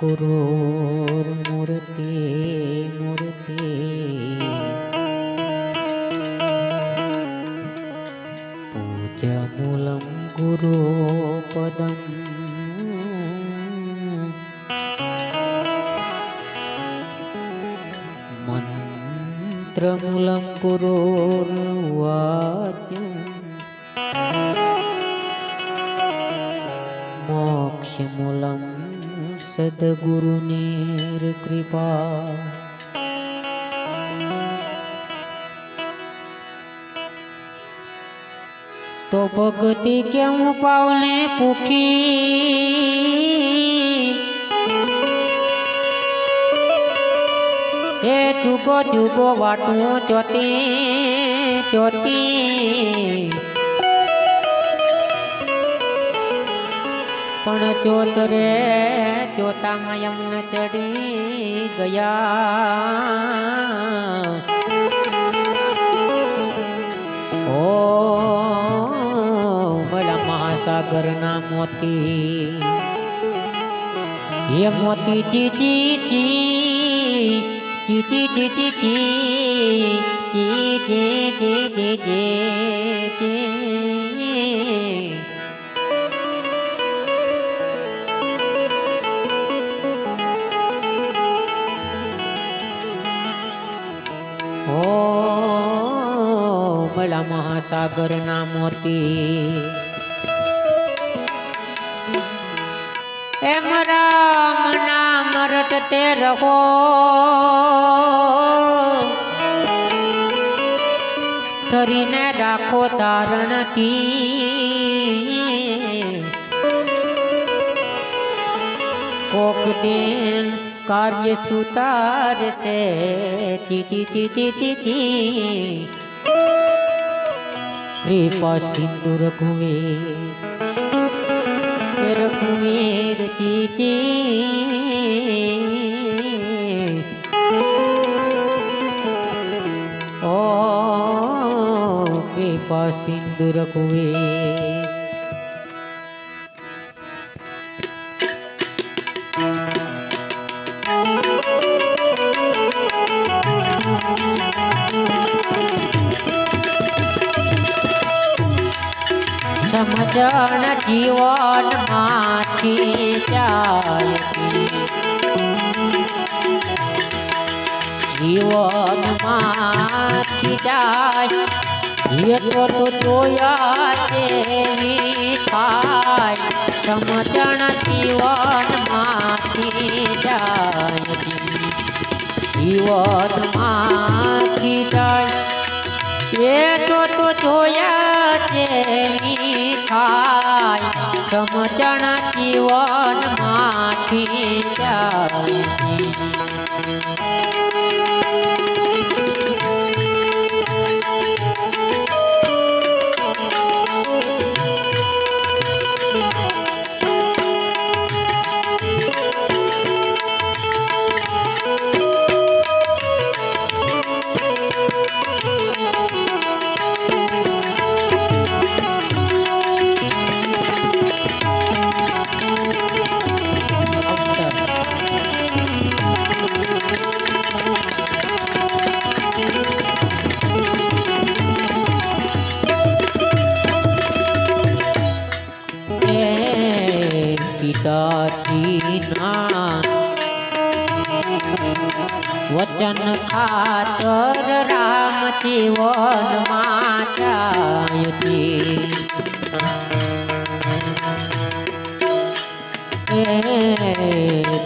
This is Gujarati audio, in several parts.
गुरोर्मूर्ति मूर्ति पूज्यमूलं गुरोपदम् मन्त्रमूलं गुरोर्वाक्यम् मोक्षमूलम् સદગુરુની કૃપા તો ભગતી કેમ પાવને પૂખી એ ચૂકો ચૂકો વાટું ચોતી ચોતી પણ ચોત રે ચોતામાં યમન ચડી ગયા. ઓ ભલા મહાસાગરના મોતી. એ મોતી ચીચી ચી ચીચી ચીચી ચી ચી ચી ચી ચી ચી. હો મળા મહાસાગરના મોતી. એમ રામના મરટતે રહો. ધરીને રાખો તારણતી કોક દિન કાર્ય સુતાર છે. કૃપા સિંધુ રઘુવીર રઘુવીર ચીચી ઓ કૃપા સિંધુ રઘુવીર સમજણ જીવનમાંથી ચાલતી જીવનમાંથી જાય. એ તો તો જોયા તેવી થાય. સમજણ જીવનમાંથી જાય. જીવનમાંથી જાય. એ તો તો જોયા થાય સમજણ જીવનમાંથી જાવી આખી વનમાં ચાયતી.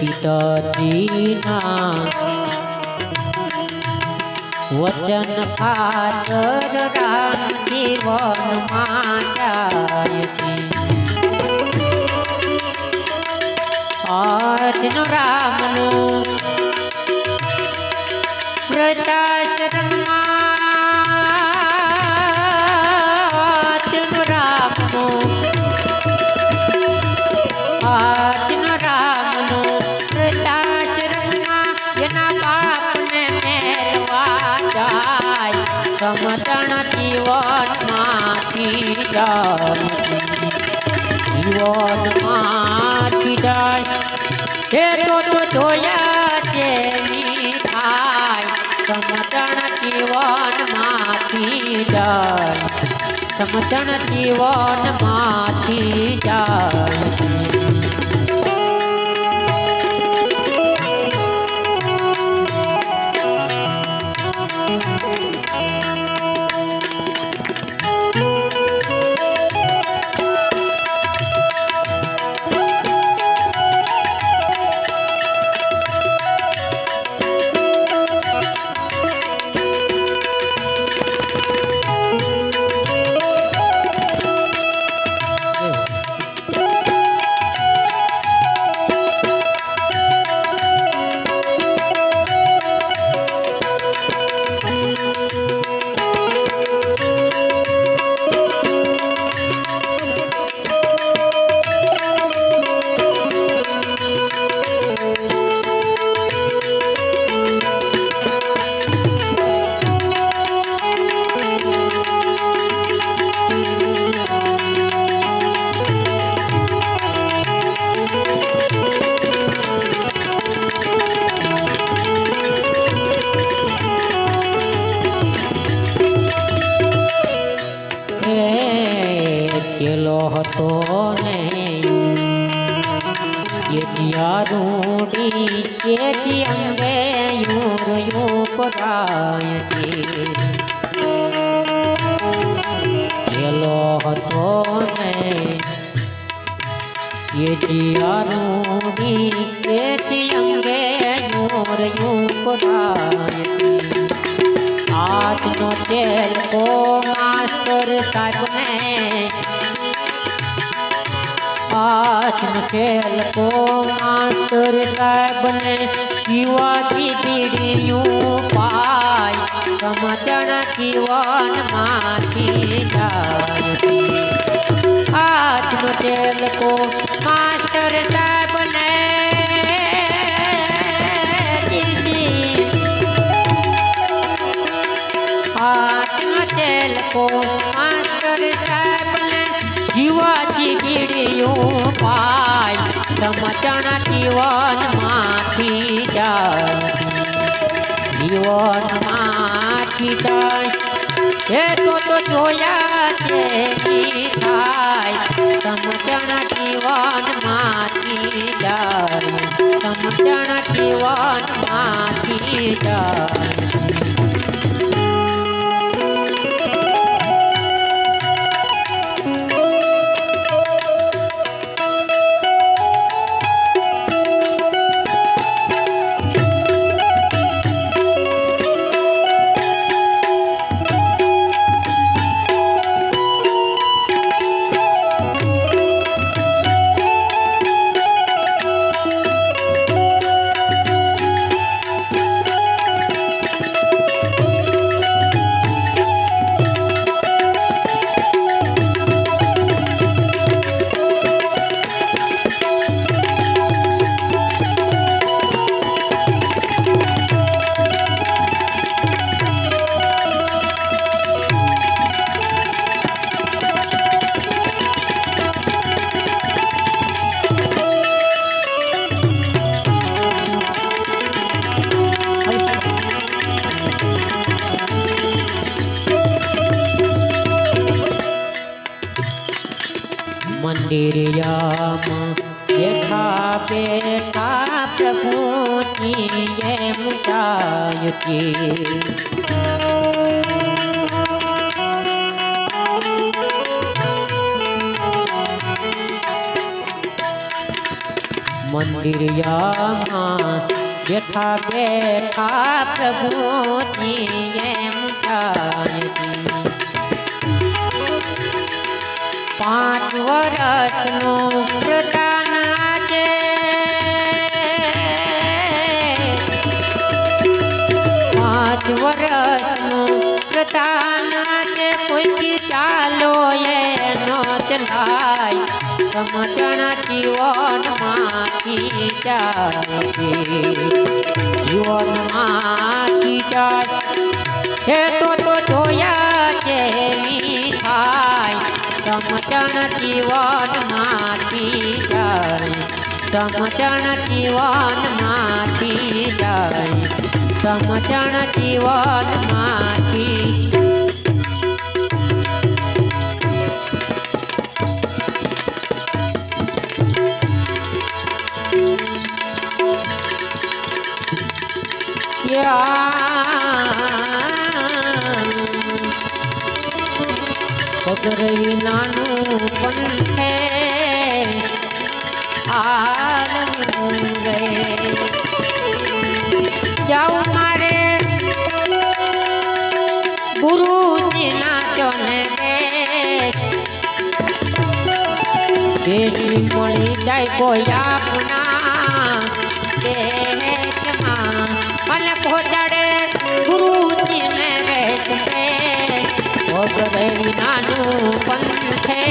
પિતાજીના વચન પાત્ર રામની વનમાં ચાયતી. આજનો રામનો પ્રતા જાય સમતણ જીવનમાંથી જાય. જીવનમાંથી જાય. હે તો તો જોયા છે થાય. સમજણ જીવનમાંથી જાય. સમજણ જીવનમાંથી જાય. ચેલો હતો ને એ રૂડી એ અંગે યુર યુપરાય આજનો તેલ કો માસ્ટર સાહેબને આજનો તેલ કો માસ્ટર સાહેબને શિવાજી બીડીયું પાય. સમજણ જીવનમાંથી જાય આજનો તેલ કો માસ્ટર સાહેબને જીવજી હાથમાં તેલ કો શિવાજી બીડીયું પાય સમચણ જીવનમાંથી જાય. જીવનમાંથી જાય. એ તો તો જોયા છે થાય. સમચણ જીવનમાંથી જાય. સમચણ જીવનમાંથી જાય. મંદિરિયામાં. બેઠા બેઠા પ્રભુની જાય છે મંદિરિયામાં બેઠા બેઠા પ્રભુની એમ જાય પાંચ વર્ષનો પ્રધાન આજે. પાંચ વર્ષનો પ્રતાના છે કોઈ ચાલો એનો ચલાય સમજણ જીવનમાંથી જાય. જીવનમાંથી જાય. હે તો તો જોયા જેવી થાય. સમજણ જીવનમાંથી જાય સમજણ જીવનમાંથી જાય સમજણ જીવનમાંથી પગરવી નાનું પણ આનંદ જાઉં મારે ગુરુજીના ચને દેશી મળી જાય કોઈ આપના દેશમાં અને પહોંચાડે ગુરુજીને વેચે વગરે નાનું પંથે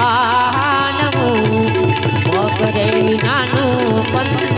આનવું મગરે નાનું પંથે